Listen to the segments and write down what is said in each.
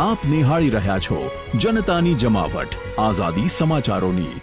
આપ નિહાળી રહ્યા છો જનતાની જમાવટ. આઝાદી સમાચારોની.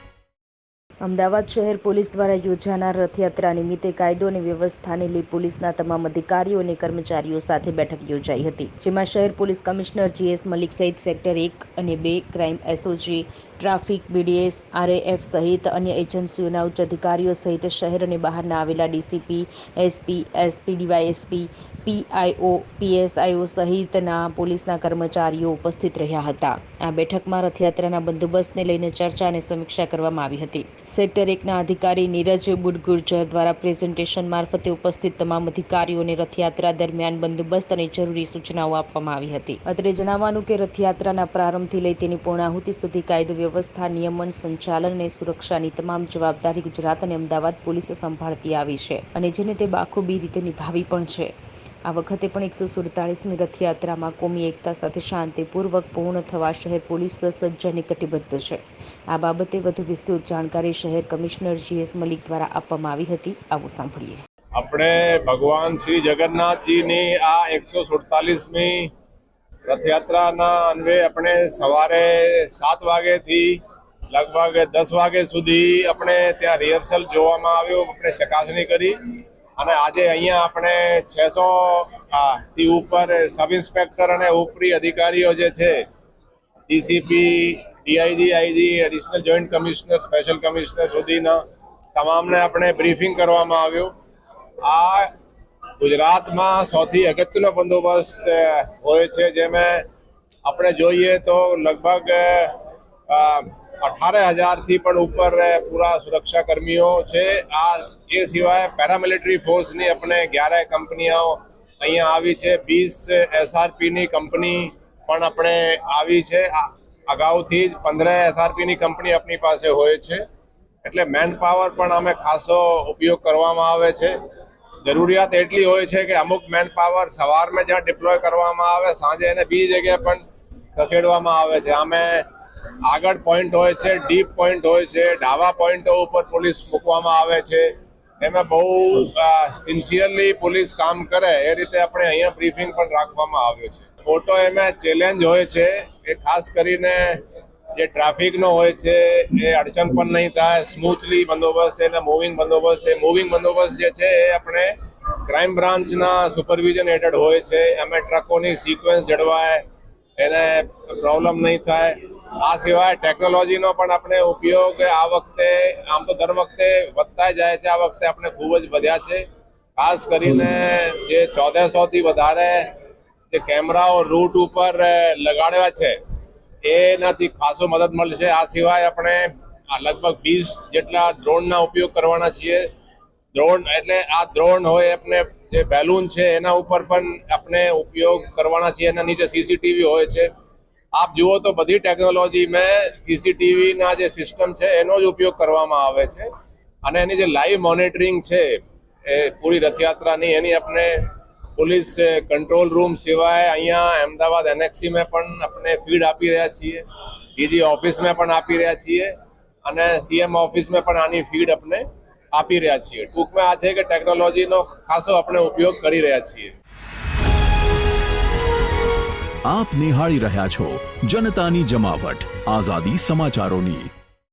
અમદાવાદ શહેર પોલીસ દ્વારા યોજાનાર રથયાત્રા નિમિત્તે કાયદો અને વ્યવસ્થાને લઈ પોલીસના તમામ અધિકારીઓ અને કર્મચારીઓ સાથે બેઠક યોજાઈ હતી, જેમાં શહેર પોલીસ કમિશનર જીએસ મલિક સહિત સેક્ટર એક અને બે crime SOG traffic BDS RAF સહિત અન્ય એજન્સીઓના ઉચ્ચ અધિકારીઓ સહિત શહેર અને બહારના આવેલા ડીસીપી એસપી એસપી ડીવાયએસપી પીઆઈઓ પીએસઆઈઓ સહિતના પોલીસના કર્મચારીઓ ઉપસ્થિત રહ્યા હતા. આ બેઠકમાં રથયાત્રાના બંદોબસ્તને લઈને ચર્ચા અને સમીક્ષા કરવામાં આવી હતી. સેક્ટર એકના અધિકારી નીરજ બુડગુર્જર દ્વારા પ્રેઝન્ટેશન મારફતે ઉપસ્થિત તમામ અધિકારીઓને રથયાત્રા દરમિયાન બંદોબસ્ત અને જરૂરી સૂચનાઓ આપવામાં આવી હતી. અત્રે જણાવવાનું કે રથયાત્રાના પ્રારંભથી લઈ તેની પૂર્ણાહુતિ સુધી કાયદો વ્યવસ્થા, નિયમન, સંચાલન અને સુરક્ષાની તમામ જવાબદારી ગુજરાત અને અમદાવાદ પોલીસ સંભાળતી આવી છે અને જેને તે બાખૂબી રીતે નિભાવી પણ છે. આ વખતે પણ એકસો સુડતાળીસમી રથયાત્રામાં કોમી એકતા સાથે શાંતિપૂર્વક પૂર્ણ થવા શહેર પોલીસ સજ્જ અને કટિબદ્ધ છે. આ બાબતે વધુ વિસ્તૃત જાણકારી શહેર કમિશનર જીએસ મલિક દ્વારા આપવામાં આવી હતી. આવું સાંભળીએ. આપણે ભગવાન શ્રી જગન્નાથજીની આ એકસો સુડતાલીસમી રથયાત્રાના અન્વે આપણે સવારે સાત વાગેથી લગભગ દસ વાગે સુધી આપણે ત્યાં રિહર્સલ જોવામાં આવ્યું, આપણે ચકાસણી કરી. અને આજે અહીંયા આપણે છસો થી ઉપર સબ ઇન્સ્પેક્ટર અને ઉપરી અધિકારીઓ જે છે, DCP, DIG, IG, additional joint commissioner, special commissioner સુધીના, તમામને આપણે બ્રીફિંગ કરવામાં આવ્યું. આ ગુજરાતમાં સૌથી અગત્યનો બંદોબસ્ત હોય છે જેમાં આપણે જોઈએ તો લગભગ અઠારે હજારથી પણ ઉપર પૂરા સુરક્ષા કર્મીઓ છે. આ એ સિવાય પેરામિલિટરી ફોર્સની આપણે ગ્યારહ કંપનીઓ અહીંયા આવી છે. વીસ એસઆરપીની કંપની પણ આપણે આવી છે. અગાઉથી જ પંદર એસઆરપીની કંપની આપણી પાસે હોય છે. એટલે મેન પાવર પણ અમે ખાસો ઉપયોગ કરવામાં આવે છે. જરૂરિયાત એટલી હોય છે કે અમુક મેન પાવર સવારમાં જ્યાં ડિપ્લોય કરવામાં આવે, સાંજે એને બીજી જગ્યાએ પણ ખસેડવામાં આવે છે. અમે આગળ પોઈન્ટ હોય છે ડીપ પોઈન્ટ હોય છે ડાવા પોઈન્ટો ઉપર પોલીસ મૂકવામાં આવે છે. એમાં બહુ સિન્સિયરલી પોલીસ કામ કરે, એ રીતે આપણે અહીંયા બ્રીફિંગ પણ રાખવામાં આવ્યો છે. મોટો એમાં ચેલેન્જ હોય છે, એ ખાસ કરીને જે ટ્રાફિકનો હોય છે, એ અડચણ પણ નહીં થાય. સ્મૂથલી બંદોબસ્ત છે અને મૂવિંગ બંદોબસ્ત. છે મૂવિંગ બંદોબસ્ત જે છે, એ આપણે ક્રાઇમ બ્રાન્ચના સુપરવિઝન હેઠળ હોય છે. અમે ટ્રકોની સિક્વન્સ જળવાય, એને પ્રોબ્લેમ નહીં થાય. આ સિવાય ટેકનોલોજીનો પણ આપણે ઉપયોગ આ વખતે, આમ તો દર વખતે વધતા જાય છે. આ વખતે આપણે ખૂબ જ વધ્યા છે. ખાસ કરીને જે ચૌદસો થી વધારે જે કેમેરાઓ રૂટ ઉપર લગાડ્યા છે એનાથી ખાસો મદદ મળશે. આ સિવાય આપણે લગભગ વીસ જેટલા ડ્રોનના ઉપયોગ કરવાના છીએ. ડ્રોન એટલે આ ડ્રોન હોય આપણે જે બેલૂન છે, એના ઉપર પણ આપણે ઉપયોગ કરવાના છીએ. એના નીચે સીસીટીવી હોય છે. આપ જુઓ તો બધી ટેકનોલોજી મેં સીસીટીવીના જે સિસ્ટમ છે, એનો જ ઉપયોગ કરવામાં આવે છે. અને એની જે લાઈવ મોનિટરિંગ છે, એ પૂરી રથયાત્રાની, એની આપણે પોલીસ કંટ્રોલ રૂમ સિવાય અહીંયા અમદાવાદ એનએક્સીમાં પણ આપણે ફીડ આપી રહ્યા છીએ, ડીજી ઓફિસમાં પણ આપી રહ્યા છીએ, અને સીએમ ઓફિસમાં પણ આની ફીડ આપણે આપી રહ્યા છીએ. ટૂંકમાં આ છે કે ટેકનોલોજીનો ખાસો આપણે ઉપયોગ કરી રહ્યા છીએ. આપ નિહાળી રહ્યા છો જનતાની જમાવટ, આઝાદી સમાચારોની.